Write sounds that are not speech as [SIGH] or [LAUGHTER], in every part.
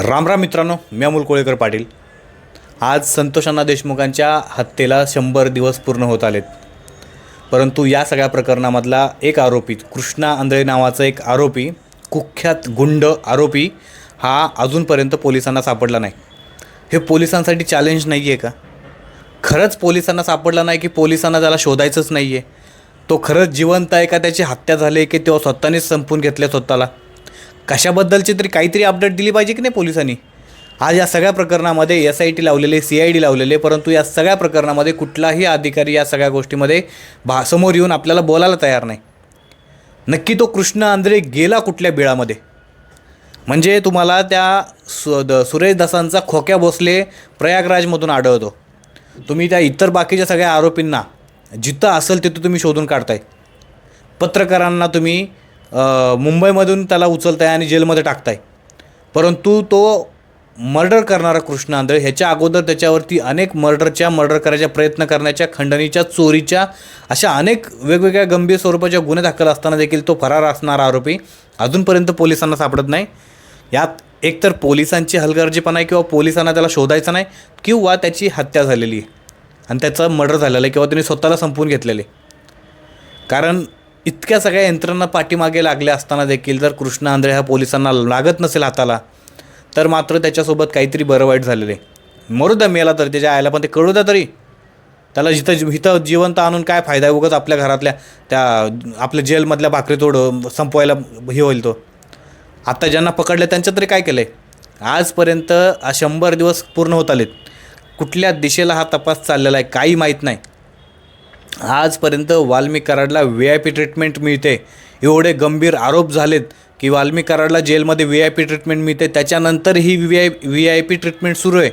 रामराम मित्रांनो मी अमोल कोळेकर पाटील. आज संतोषांना देशमुखांच्या हत्येला शंभर दिवस पूर्ण होत आलेत. परंतु या सगळ्या प्रकरणामधला एक आरोपी कृष्णा आंधळे नावाचा एक आरोपी कुख्यात गुंड आरोपी हा अजूनपर्यंत पोलिसांना सापडला नाही. हे पोलिसांसाठी चॅलेंज नाही आहे का? खरंच पोलिसांना सापडला नाही की पोलिसांना त्याला शोधायचंच नाही आहे तो खरंच जिवंत आहे का? त्याची हत्या झाली आहे की तो स्वतःनेच संपून घेतल्या स्वतःला? कशाबद्दलची तरी काहीतरी अपडेट दिली पाहिजे की नाही पोलिसांनी? आज या सगळ्या प्रकरणामध्ये एस आय टी लावलेले सी आय डी लावलेले परंतु या सगळ्या प्रकरणामध्ये कुठलाही अधिकारी या सगळ्या गोष्टीमध्ये भा समोर येऊन आपल्याला बोलायला तयार नाही. नक्की तो कृष्ण आंद्रे गेला कुठल्या बिळामध्ये? म्हणजे तुम्हाला त्या सु द सुरेश दासांचा खोक्या भोसले प्रयागराजमधून आढळतो. तुम्ही त्या इतर बाकीच्या सगळ्या आरोपींना जिथं असेल तिथं तुम्ही शोधून काढताय. पत्रकारांना तुम्ही मुंबईमधून त्याला उचलताय आणि जेलमध्ये टाकताय. परंतु तो मर्डर करणारा कृष्ण आंधळे ह्याच्या अगोदर त्याच्यावरती अनेक मर्डरच्या मर्डर करायचा प्रयत्न करण्याच्या खंडणीच्या चोरीच्या अशा अनेक वेगवेगळ्या गंभीर स्वरूपाच्या गुन्हे दाखल असताना देखील तो फरार असणारा आरोपी अजूनपर्यंत पोलिसांना सापडत नाही. यात एकतर पोलिसांची हलगर्जीपणा आहे किंवा पोलिसांना त्याला शोधायचं नाही किंवा त्याची हत्या झालेली आहे. आणि त्याचं मर्डर झालेलं आहे किंवा त्यांनी स्वतःला संपवून घेतलेले कारण इतक्या सगळ्या यंत्रणा पाठीमागे लागल्या असताना देखील जर कृष्ण आंधळे ह्या पोलिसांना लागत नसेल हाताला तर मात्र त्याच्यासोबत काहीतरी बरं वाईट झालेलं आहे. मरू द्या मेला तर त्याच्या आयला पण ते कळू द्या तरी. त्याला जिथं इथं जिवंत आणून काय फायदा उगत उगाच आपल्या घरातल्या त्या आपल्या जेलमधल्या भाकरी तोड संपवायला हे होईल तो. आत्ता ज्यांना पकडलं त्यांचं तरी काय केलं आहे आजपर्यंत शंभर दिवस पूर्ण होत आलेत. कुठल्या दिशेला हा तपास चाललेला आहे काही माहीत नाही. आजपर्यंत वाल्मी कराडला व्ही आय पी ट्रीटमेंट मिळते. एवढे गंभीर आरोप झालेत की वाल्मी कराडला जेलमध्ये व्ही आय पी ट्रीटमेंट मिळते. त्याच्यानंतर ही V I V I P treatment सुरू आहे.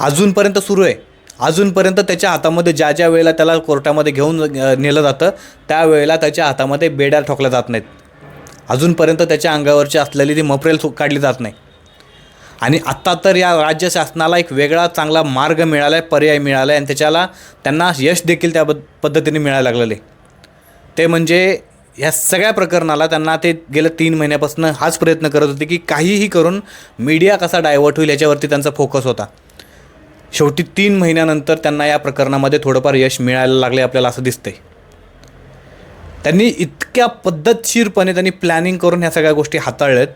अजूनपर्यंत सुरू आहे. अजूनपर्यंत त्याच्या हातामध्ये ज्या ज्या वेळेला त्याला कोर्टामध्ये घेऊन नेलं जातं त्यावेळेला त्याच्या हातामध्ये बेड्या ठोकल्या जात नाहीत. अजूनपर्यंत त्याच्या अंगावरची असलेली ती मफरेल काढली जात नाही. आणि आत्ता तर या राज्य शासनाला एक वेगळा चांगला मार्ग मिळाला आहे पर्याय मिळाला आहे आणि त्याच्याला त्यांना यश देखील त्या पद्धतीने मिळायला लागलेले ते म्हणजे ह्या सगळ्या प्रकरणाला त्यांना ते गेल्या तीन महिन्यापासून हाच प्रयत्न करत होते की काहीही करून मीडिया कसा डायव्हर्ट होईल याच्यावरती त्यांचा फोकस होता. शेवटी तीन महिन्यानंतर त्यांना या प्रकरणामध्ये थोडंफार यश मिळायला लागले आपल्याला असं दिसतंय. त्यांनी इतक्या पद्धतशीरपणे त्यांनी प्लॅनिंग करून ह्या सगळ्या गोष्टी हाताळल्यात.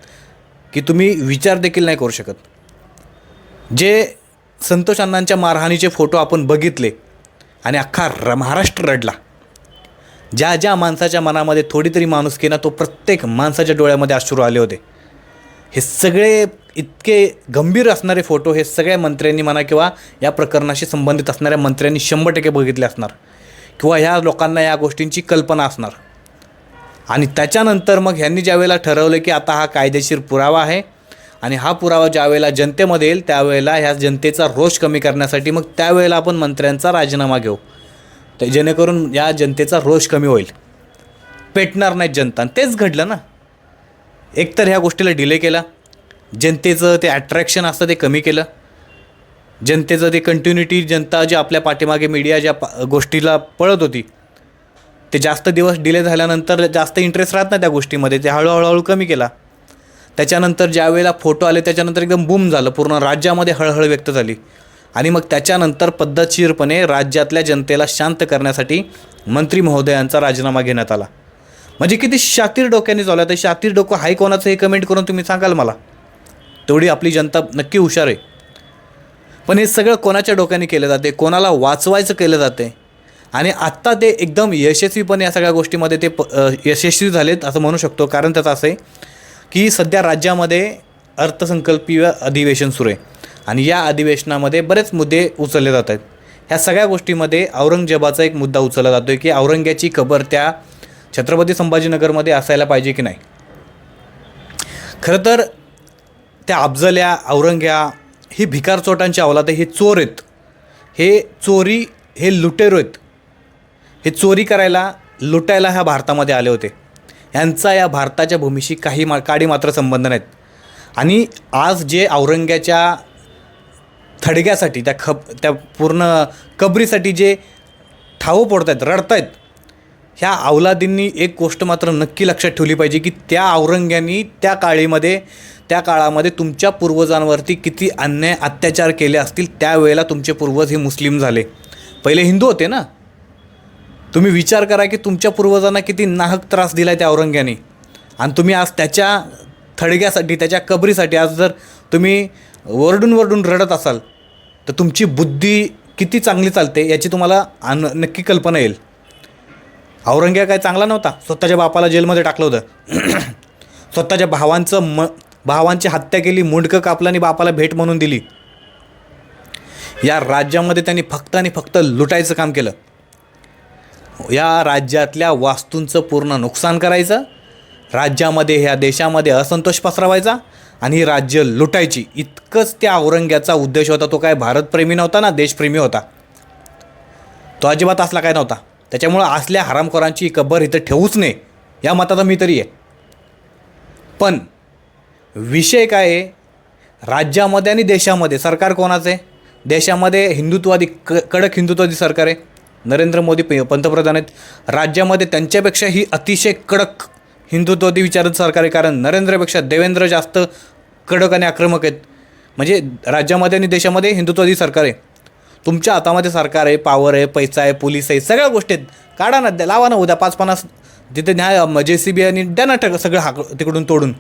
की तुम्ही विचार देखील नाही करू शकत. जे संतोष अण्णांच्या मारहाणीचे फोटो आपण बघितले आणि अख्खा र महाराष्ट्र रडला. ज्या ज्या माणसाच्या मनामध्ये थोडी तरी माणुसकी ना तो प्रत्येक माणसाच्या डोळ्यामध्ये अश्रू आले होते. हे सगळे इतके गंभीर असणारे फोटो हे सगळ्या मंत्र्यांनी म्हणा किंवा या प्रकरणाशी संबंधित असणाऱ्या मंत्र्यांनी शंभर टक्के बघितले असणार. किंवा ह्या लोकांना या गोष्टींची कल्पना असणार. आणि त्याच्यानंतर मग ह्यांनी ज्यावेळेला ठरवलं की आता हा कायदेशीर पुरावा आहे आणि हा पुरावा ज्यावेळेला जनतेमध्ये येईल त्यावेळेला ह्या जनतेचा रोष कमी करण्यासाठी मग त्यावेळेला आपण मंत्र्यांचा राजीनामा घेऊ. तर जेणेकरून या जनतेचा रोष कमी होईल. पेटणार नाही जनता. आणि तेच घडलं ना. एकतर ह्या गोष्टीला डिले केला. जनतेचं ते ॲट्रॅक्शन असतं ते कमी केलं. जनतेचं ते कंटिन्युटी जनता जी आपल्या पाठीमागे मीडिया ज्या पा गोष्टीला पळत होती ते जास्त दिवस डिले झाल्यानंतर जास्त इंटरेस्ट राहत नाही त्या गोष्टीमध्ये. ते हळूहळूहळू कमी केला. त्याच्यानंतर ज्या वेळेला फोटो आले त्याच्यानंतर एकदम बूम झालं. पूर्ण राज्यामध्ये हळहळ व्यक्त झाली. आणि मग त्याच्यानंतर पद्धतशीरपणे राज्यातल्या जनतेला शांत करण्यासाठी मंत्री महोदयांचा राजीनामा घेण्यात आला. म्हणजे किती शातीर डोक्याने चालू आहे. तर शातीर डोकं हाय कोणाचं हे कमेंट करून तुम्ही सांगाल मला. तेवढी आपली जनता नक्की हुशार आहे. पण हे सगळं कोणाच्या डोक्याने केलं जाते? कोणाला वाचवायचं केलं जाते? आणि आत्ता ते एकदम यशस्वीपणे या सगळ्या गोष्टीमध्ये ते प यशस्वी झालेत असं म्हणू शकतो. कारण त्याचं असं आहे की सध्या राज्यामध्ये अर्थसंकल्पीय अधिवेशन सुरू आहे. आणि या अधिवेशनामध्ये बरेच मुद्दे उचलले जात आहेत. ह्या सगळ्या गोष्टीमध्ये औरंगजेबाचा एक मुद्दा उचलला जातो आहे की औरंग्याची कबर त्या छत्रपती संभाजीनगरमध्ये असायला पाहिजे की नाही? खरं तर त्या अफजल्या औरंग्या ही भिकार चोटांची अवलाद आहे हे चोर आहेत. हे चोरी हे लुटेरो आहेत. हे चोरी करायला लुटायला ह्या भारतामध्ये आले होते. ह्यांचा या भारताच्या भूमीशी काही मा काडी मात्र संबंध नाहीत. आणि आज जे औरंग्याच्या थडग्यासाठी त्या खप त्या पूर्ण कबरीसाठी जे ठावं पडत आहेत रडत आहेत ह्या अवलादींनी एक गोष्ट मात्र नक्की लक्षात ठेवली पाहिजे की त्या औरंग्यांनी त्या काळीमध्ये त्या काळामध्ये तुमच्या पूर्वजांवरती किती अन्याय अत्याचार केले असतील त्यावेळेला तुमचे पूर्वज हे मुस्लिम झाले. पहिले हिंदू होते ना? तुम्ही विचार करा की तुमच्या पूर्वजांना किती नाहक त्रास दिला आहे त्या औरंग्याने. आणि तुम्ही आज त्याच्या थडग्यासाठी त्याच्या कबरीसाठी आज जर तुम्ही वरडून वरडून रडत असाल तर तुमची बुद्धी किती चांगली चालते याची तुम्हाला अन नक्की कल्पना येईल. औरंग्या काय चांगला नव्हता. स्वतःच्या बापाला जेलमध्ये टाकलं होतं. [CLEARS THROAT] स्वतःच्या भावांचं म भावांची हत्या केली मुंडकं कापलं आणि बापाला भेट म्हणून दिली. या राज्यामध्ये त्यांनी फक्त आणि फक्त लुटायचं काम केलं. या राज्यातल्या वास्तूंचं पूर्ण नुकसान करायचं राज्यामध्ये ह्या देशामध्ये असंतोष पसरवायचा आणि राज्य लुटायची. इतकंच त्या औरंग्याचा उद्देश होता तो काय? भारतप्रेमी नव्हता ना? देशप्रेमी होता. तो अजिबात असला काय नव्हता. त्याच्यामुळं असल्या हरामखोरांची कबर इथं ठेवूच नये. या मताचा मी तरी आहे. पण विषय काय आहे? राज्यामध्ये आणि देशामध्ये सरकार कोणाचं आहे? देशामध्ये हिंदुत्वादी क कडक हिंदुत्वादी सरकार आहे. नरेंद्र मोदी पंतप्रधान आहेत. राज्यामध्ये त्यांच्यापेक्षा ही अतिशय कडक हिंदुत्ववादी विचारात सरकार आहे. कारण नरेंद्रपेक्षा देवेंद्र जास्त कडक आणि आक्रमक आहेत. म्हणजे राज्यामध्ये आणि देशामध्ये हिंदुत्वादी सरकार आहे. तुमच्या हातामध्ये सरकार आहे पावर आहे पैसा आहे पोलीस आहे सगळ्या गोष्टी आहेत. काढा ना द्या लावा ना उद्या पाच पन्नास. तिथे न्याय जे सी बी आणि द्या ना सगळं हाक तिकडून तोडून.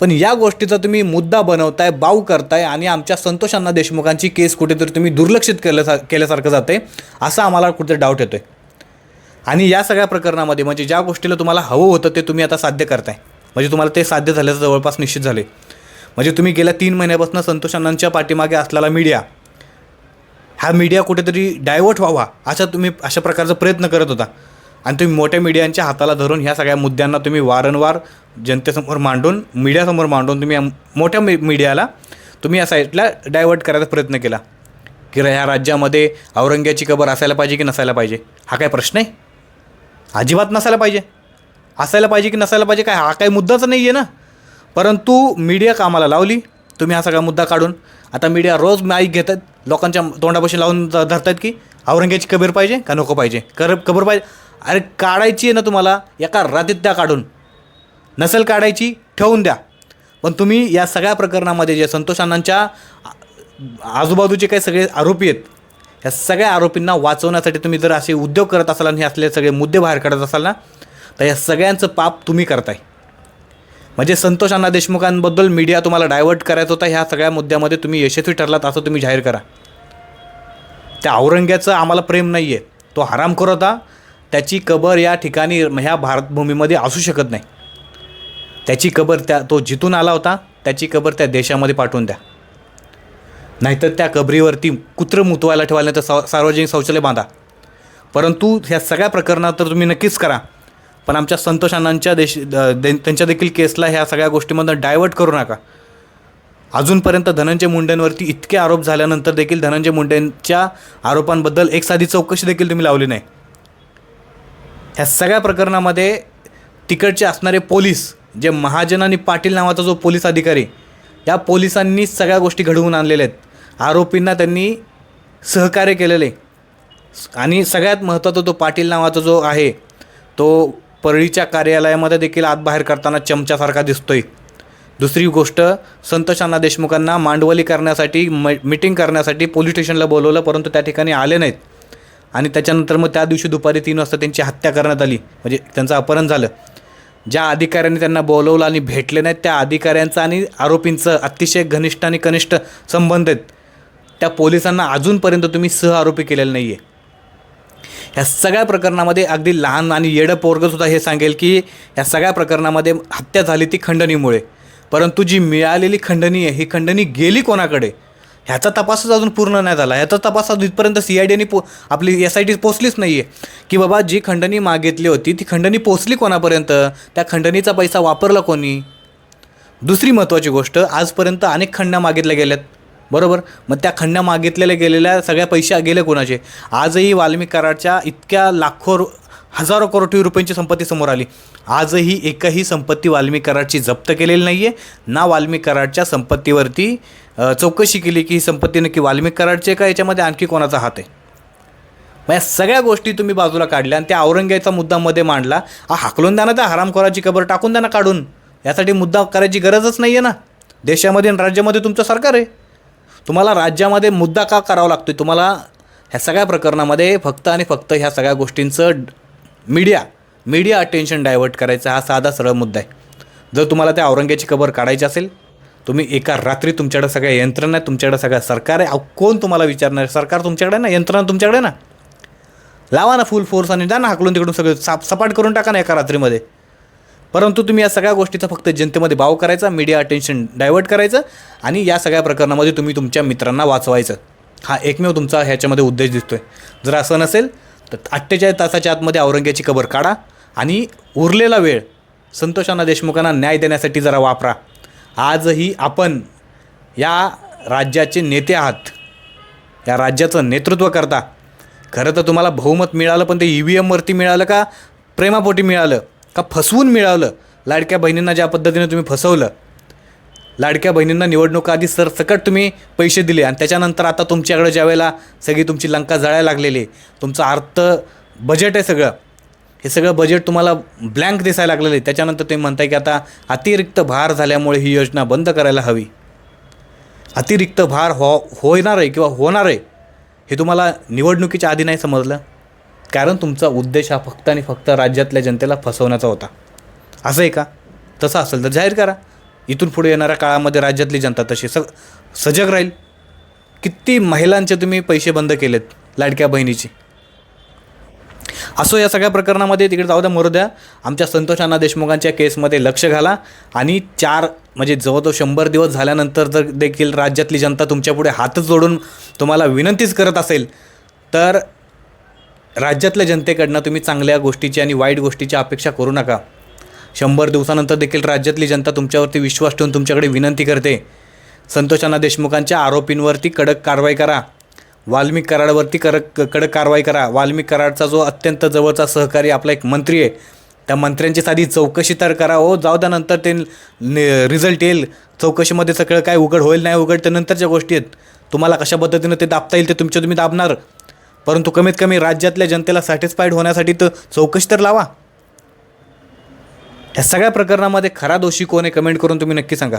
पण या गोष्टीचा तुम्ही मुद्दा बनवताय बाऊ करताय आणि आमच्या संतोषांना देशमुखांची केस कुठेतरी तुम्ही दुर्लक्षित केलं केल्यासारखं जाते असं आम्हाला कुठेतरी डाऊट येतोय. आणि या सगळ्या प्रकरणामध्ये म्हणजे ज्या गोष्टीला तुम्हाला हवं होतं ते तुम्ही आता साध्य करताय. म्हणजे तुम्हाला ते साध्य झाल्याचं जवळपास निश्चित झाले म्हणजे तुम्ही गेल्या तीन महिन्यापासून संतोष अण्णांच्या पाठीमागे असलेला मीडिया हा मीडिया कुठेतरी डायव्हर्ट व्हावा अशा तुम्ही अशा प्रकारचा प्रयत्न करत होता. आणि तुम्ही मोठ्या मीडियांच्या हाताला धरून ह्या सगळ्या मुद्द्यांना तुम्ही वारंवार जनतेसमोर मांडून मीडियासमोर मांडून तुम्ही मोठ्या मी मीडियाला तुम्ही या साईडला डायव्हर्ट करायचा प्रयत्न केला. की ह्या राज्यामध्ये औरंग्याची कबर असायला पाहिजे की नसायला पाहिजे? हा काय प्रश्न आहे? अजिबात नसायला पाहिजे. असायला पाहिजे की नसायला पाहिजे काय? हा काही मुद्दाच नाही आहे ना. परंतु मीडिया कामाला लावली. तुम्ही हा सगळा मुद्दा काढून. आता मीडिया रोज माईक घेतात. लोकांच्या तोंडापाशी लावून धरतात की औरंग्याची कबीर पाहिजे का नको पाहिजे? कर कबर पाहिजे. अरे काढायची आहे ना तुम्हाला एका रातीत द्या काढून. नसेल काढायची ठेवून द्या. पण तुम्ही या सगळ्या प्रकरणामध्ये जे संतोष अण्णांच्या आजूबाजूचे काही सगळे आरोपी आहेत ह्या सगळ्या आरोपींना वाचवण्यासाठी तुम्ही जर असे उद्योग करत असाल आणि हे असले सगळे मुद्दे बाहेर काढत असाल ना तर या सगळ्यांचं पाप तुम्ही करताय. म्हणजे संतोष अण्णा देशमुखांबद्दल मीडिया तुम्हाला डायव्हर्ट करायचा होता ह्या सगळ्या मुद्द्यामध्ये तुम्ही यशस्वी ठरलात असं तुम्ही जाहीर करा. त्या औरंग्याचं आम्हाला प्रेम नाही आहे तो हरामखोर होता त्याची कबर या ठिकाणी ह्या भारतभूमीमध्ये असू शकत नाही. त्याची कबर त्या तो जिथून आला होता त्याची कबर त्या देशामध्ये पाठवून द्या. नाहीतर त्या कबरीवरती कुत्र मुतवायला ठेवायला तर सार्वजनिक शौचालय बांधा. परंतु ह्या सगळ्या प्रकरणात तर तुम्ही नक्कीच करा. पण आमच्या संतोष अण्णांच्या देश द- दे- त्यांच्या देखील केसला ह्या सगळ्या गोष्टीमधून डायव्हर्ट करू नका. अजूनपर्यंत धनंजय मुंडेंवरती इतके आरोप झाल्यानंतर देखील धनंजय मुंडेंच्या आरोपांबद्दल एक साधी चौकशी देखील तुम्ही लावली नाही. ह्या सगळ्या प्रकरणामध्ये तिकडचे असणारे पोलीस जे महाजन आणि पाटील नावाचा जो पोलीस अधिकारी या पोलिसांनी सगळ्या गोष्टी घडवून आणलेल्या आहेत. आरोपींना त्यांनी सहकार्य केलेले. आणि सगळ्यात महत्त्वाचा तो पाटील नावाचा जो आहे तो परळीच्या कार्यालयामध्ये देखील आत बाहेर करताना चमच्यासारखा दिसतोय. दुसरी गोष्ट संतोषांना देशमुखांना मांडवली करण्यासाठी म मिटिंग करण्यासाठी पोलीस स्टेशनला बोलवलं परंतु त्या ठिकाणी आले नाहीत. आणि त्याच्यानंतर मग त्या दिवशी दुपारी तीन वाजता त्यांची हत्या करण्यात आली. म्हणजे त्यांचं अपहरण झालं. ज्या अधिकाऱ्यांनी त्यांना बोलवलं आणि भेटले नाहीत त्या अधिकाऱ्यांचं आणि आरोपींचं अतिशय घनिष्ठ आणि कनिष्ठ संबंध आहेत. त्या पोलिसांना अजूनपर्यंत तुम्ही सह आरोपी केलेलं नाही आहे ह्या सगळ्या प्रकरणामध्ये अगदी लहान आणि येडं पोरगंसुद्धा हे सांगेल की ह्या सगळ्या प्रकरणामध्ये हत्या झाली ती खंडणीमुळे. परंतु जी मिळालेली खंडणी आहे ही खंडणी गेली कोणाकडे? ह्याचा तपासच अजून पूर्ण नाही झाला. ह्याचा तपास अजून इथपर्यंत सी आय डीने पो आपली एस आय टी पोचलीच नाही आहे की बाबा जी खंडणी मागितली होती ती खंडणी पोचली कोणापर्यंत? त्या खंडणीचा पैसा वापरला कोणी? दुसरी महत्त्वाची गोष्ट आजपर्यंत अनेक खंडण्या मागितल्या गेल्यात. बरोबर? मग त्या खंडण्या मागितलेल्या गेलेल्या सगळ्या पैसे गेले कोणाचे? आजही वाल्मिक कराडच्या इतक्या लाखो हजारो कोटी रुपयांची संपत्ती समोर आली. आजही एकही संपत्ती वाल्मी कराडची जप्त केलेली नाही आहे ना वाल्मी कराडच्या संपत्तीवरती चौकशी केली की ही संपत्ती नक्की वाल्मिक का? याच्यामध्ये आणखी कोणाचा हात आहे? मग या सगळ्या गोष्टी तुम्ही बाजूला काढल्या आणि त्या औरंग्याचा मुद्दामध्ये मांडला. हा हाकलून द्या ना त्या हरामखोराची कबर टाकून द्या ना काढून. यासाठी मुद्दा करायची गरजच नाही आहे ना. देशामध्ये आणि राज्यामध्ये तुमचं सरकार आहे. तुम्हाला राज्यामध्ये मुद्दा का करावा लागतो तुम्हाला ह्या सगळ्या प्रकरणामध्ये फक्त आणि फक्त ह्या सगळ्या गोष्टींचं मीडिया मीडिया अटेन्शन डायव्हर्ट करायचा हा साधा सरळ मुद्दा आहे. जर तुम्हाला त्या औरंग्याची खबर काढायची असेल तुम्ही एका रात्री तुमच्याकडे सगळ्या यंत्रणा आहे तुमच्याकडे सगळ्या सरकार आहे कोण तुम्हाला विचारणार? सरकार तुमच्याकडे ना? यंत्रणा तुमच्याकडे ना? लावा ना फुल फोर्स आणि जा ना हाकलून तिकडून सगळं साप सपाट करून टाका ना एका रात्रीमध्ये. परंतु तुम्ही या सगळ्या गोष्टीचा फक्त जनतेमध्ये भाव करायचा मीडिया अटेन्शन डायव्हर्ट करायचं आणि या सगळ्या प्रकरणामध्ये तुम्ही तुमच्या मित्रांना वाचवायचं. हा एकमेव तुमचा ह्याच्यामध्ये उद्देश दिसतो आहे जर असं नसेल तर अठ्ठेचाळीस तासाच्या आतमध्ये औरंग्याची कबर काढा आणि उरलेला वेळ संतोषांना देशमुखांना न्याय देण्यासाठी जरा वापरा. आजही आपण या राज्याचे नेते आहात. या राज्याचं नेतृत्व करता. खरं तर तुम्हाला बहुमत मिळालं पण ते ई व्ही एमवरती मिळालं का? प्रेमापोटी मिळालं का? फसवून मिळालं? लाडक्या बहिणींना ज्या पद्धतीने तुम्ही फसवलं लाडक्या बहिणींना निवडणुका आधी सरसकट तुम्ही पैसे दिले आणि त्याच्यानंतर आता तुमच्याकडे ज्यावेळेला सगळी तुमची लंका जळायला लागलेली आहे, तुमचं अर्थ बजेट आहे सगळं. हे सगळं बजेट तुम्हाला ब्लँक दिसायला लागलेलं आहे. त्याच्यानंतर तुम्ही म्हणताय की आता अतिरिक्त भार झाल्यामुळे ही योजना बंद करायला हवी. अतिरिक्त भार हो होणार आहे किंवा होणार आहे हे तुम्हाला निवडणुकीच्या आधी नाही समजलं? कारण तुमचा उद्देश हा फक्त आणि फक्त राज्यातल्या जनतेला फसवण्याचा होता. असं आहे का? तसं असेल तर जाहीर करा. इथून पुढे येणाऱ्या काळामध्ये राज्यातली जनता तशी स सजग राहील. किती महिलांचे तुम्ही पैसे बंद केलेत लाडक्या बहिणीची. असो या सगळ्या प्रकरणामध्ये तिकडे जाऊ द्या मरू द्या. आमच्या संतोष अण्णा देशमुखांच्या केसमध्ये लक्ष घाला. आणि चार म्हणजे जवळजवळ शंभर दिवस झाल्यानंतर जर देखील राज्यातली जनता तुमच्यापुढे हातच जोडून तुम्हाला विनंतीच करत असेल तर राज्यातल्या जनतेकडनं तुम्ही चांगल्या गोष्टीची आणि वाईट गोष्टीची अपेक्षा करू नका. शंभर दिवसानंतर देखील राज्यातली जनता तुमच्यावरती विश्वास ठेवून तुमच्याकडे विनंती करते. संतोषांना देशमुखांच्या आरोपींवरती कडक कारवाई करा. वाल्मिक कराडवरती कडक कडक कारवाई करा. वाल्मिक कराडचा जो अत्यंत जवळचा सहकारी आपला एक मंत्री आहे त्या मंत्र्यांची साधी चौकशी तर करा हो. जाऊ द्या नंतर ते रिझल्ट येईल. चौकशीमध्ये सगळं काय उघड होईल नाही उघड तर नंतरच्या गोष्टी आहेत. तुम्हाला कशा पद्धतीनं ते दाबता येईल ते तुमच्या तुम्ही दाबणार. परंतु कमीत कमी राज्यातल्या जनतेला सॅटिस्फाईड होण्यासाठी तर चौकशी तर लावा. या सगळ्या प्रकरणामध्ये खरा दोषी कोण आहे कमेंट करून तुम्ही नक्की सांगा.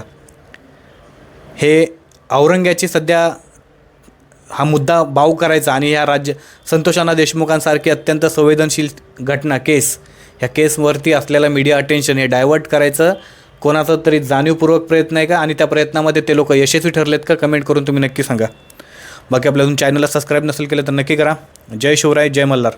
हे औरंग्याची सध्या हा मुद्दा बाऊ करायचा आणि या राज्य संतोषांना देशमुखांसारखी अत्यंत संवेदनशील घटना केस ह्या केसवरती असलेला मीडिया अटेन्शन हे डायव्हर्ट करायचं. कोणाचा तरी जाणीवपूर्वक प्रयत्न आहे का? आणि त्या प्रयत्नामध्ये ते लोक यशस्वी ठरलेत का? कमेंट करून तुम्ही नक्की सांगा. बाकी आपल्या अजून चॅनलला सबस्क्राईब नसेल केलं तर नक्की करा. जय शिवराय जय मल्हार.